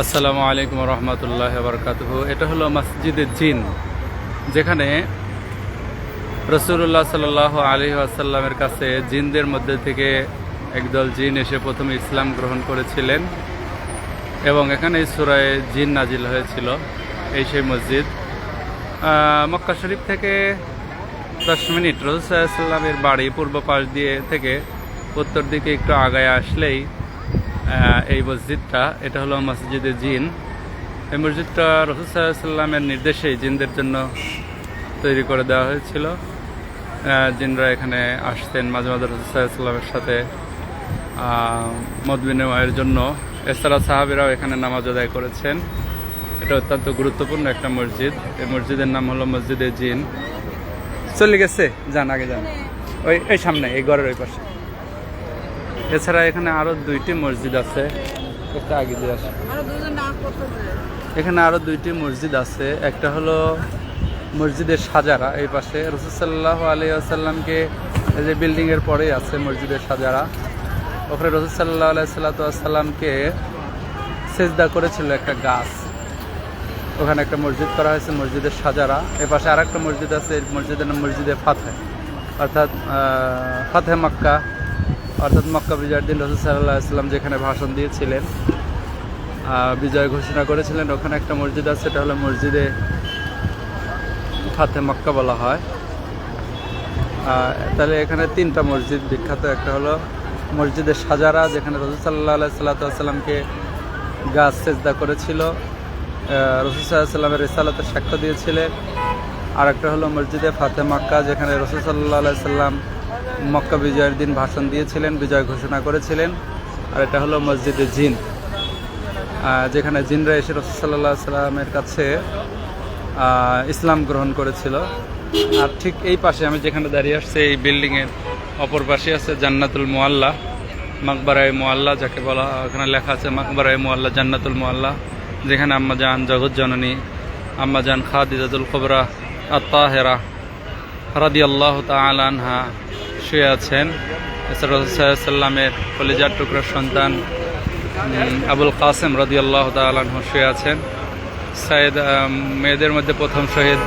আসসালামু আলাইকুম রহমতুল্লাহ বরকাত এটা হলো মসজিদে জিন, যেখানে রসুল্লাহ সাল আলী আসাল্লামের কাছে জিনদের মধ্যে থেকে একদল জিন এসে প্রথমে ইসলাম গ্রহণ করেছিলেন এবং এখানে সুরায় জিন নাজিল হয়েছিল, এই সেই মসজিদ। মক্কা শরীফ থেকে দশ মিনিট রসুল্লাহামের বাড়ি পূর্ব পাশ দিয়ে থেকে উত্তর দিকে একটু আগায় আসলেই এই মসজিদটা, এটা হলো মসজিদে জিন। এই মসজিদটা রসুসাল্লামের নির্দেশেই জিনদের জন্য তৈরি করে দেওয়া হয়েছিল। জিনরা এখানে আসতেন মাঝে মাঝে রসুসাল্লামের সাথে মত বিনিময়ের জন্য। এছাড়া সাহাবিরাও এখানে নামাজ আদায় করেছেন। এটা অত্যন্ত গুরুত্বপূর্ণ একটা মসজিদ। এই মসজিদের নাম হলো মসজিদে জিন। চলে গেছে? যান, আগে যান। ওই এই সামনে, এই ঘরের ওই পাশে। এছাড়া এখানে আরও দুইটি মসজিদ আছে। একটা আগে দিয়ে আসে। এখানে আরও দুইটি মসজিদ আছে। একটা হলো মসজিদের সাজারা এই পাশে রসুসাল্লাহ আলী আসাল্লামকে এই যে বিল্ডিং এর পরেই আছে মসজিদের সাজারা। ওখানে রসুসাল্লাহ আলাই সাল্লাতামকে সেজদা করেছিল একটা গাছ। ওখানে একটা মসজিদ করা হয়েছে মসজিদের সাজারা। এ পাশে আর একটা মসজিদ আছে মসজিদের নাম মসজিদে ফাতে। অর্থাৎ আহ, ফাতে মক্কা। অর্থাৎ মক্কা বিজয়ের দিন রসুল সাল্লাহ ইসলাম যেখানে ভাষণ দিয়েছিলেন বিজয় ঘোষণা করেছিলেন, ওখানে একটা মসজিদ আছে, সেটা হলো মসজিদে ফাতে মক্কা বলা হয়। তাহলে এখানে তিনটা মসজিদ বিখ্যাত, একটা হলো মসজিদের সাজারা, যেখানে রসুল সাল্লাহ সাল্লাতামকে গাছ সেজদা করেছিল রসুল সাল্লামের রিসালাতের সাক্ষ্য দিয়েছিলেন। আর একটা হলো মসজিদে ফাতে মক্কা, যেখানে রসুল সাল্লাহ সাল্লাম মক্কা বিজয়ের দিন ভাষণ দিয়েছিলেন, বিজয় ঘোষণা করেছিলেন। আর এটা হলো মসজিদে জিন। যেখানে জিনরা এসে রসুল্লাহ সাল্লামের কাছে ইসলাম গ্রহণ করেছিল। আর ঠিক এই পাশে আমি যেখানে দাঁড়িয়ে আসছি, এই বিল্ডিংয়ের অপর পাশে আছে জান্নাতুল মোয়াল্লা মাকবারায় মোয়াল্লা যাকে বলা, ওখানে লেখা আছে মাকবারায় মোয়াল্লা জান্নাতুল মোয়াল্লা যেখানে আম্মা জান, জগৎ জননী, আম্মা জান খাদিজাতুল খবরা আত্মাহেরা রাদি আল্লাহ তালানহা শুয়ে আছেন। সাল্লামের কলিজার টুকরার সন্তান আবুল কাসেম রদি আল্লাহ তালাহ শুয়ে আছেন। সাইদ মেয়েদের মধ্যে প্রথম শহীদ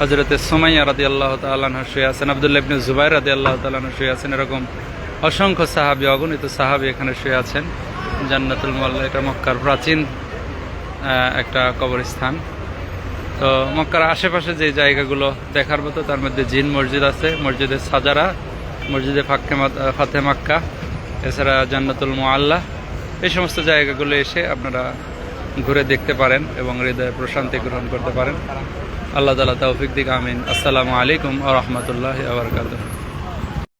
হজরতে সোমাইয়া রাদি আল্লাহ তালাহ শুয়ে আছেন। আবদুল্লাহ ইবনে জুবাই রাদি আল্লাহ তালাহ শুয়ে আছেন। এরকম অসংখ্য সাহাবি, অগণিত সাহাবি এখানে শুয়ে আছেন। জান্নাতুল মোল্লা এটা মক্কার প্রাচীন একটা কবরস্থান। তো মক্কার আশেপাশে যে জায়গাগুলো দেখার মতো, তার মধ্যে জিন মসজিদ আছে। মসজিদের সাজারা মসজিদে ফাক্কে ফাতে মাক্কা, এছাড়া জান্নাতুল মোয়াল্লা এই সমস্ত জায়গাগুলো এসে আপনারা ঘুরে দেখতে পারেন এবং হৃদয়ে প্রশান্তি গ্রহণ করতে পারেন। আল্লাহ তালা তৌফিক দিক, আমিন। আসসালামু আলাইকুম আ রহমতুল্লাহ আবরকাত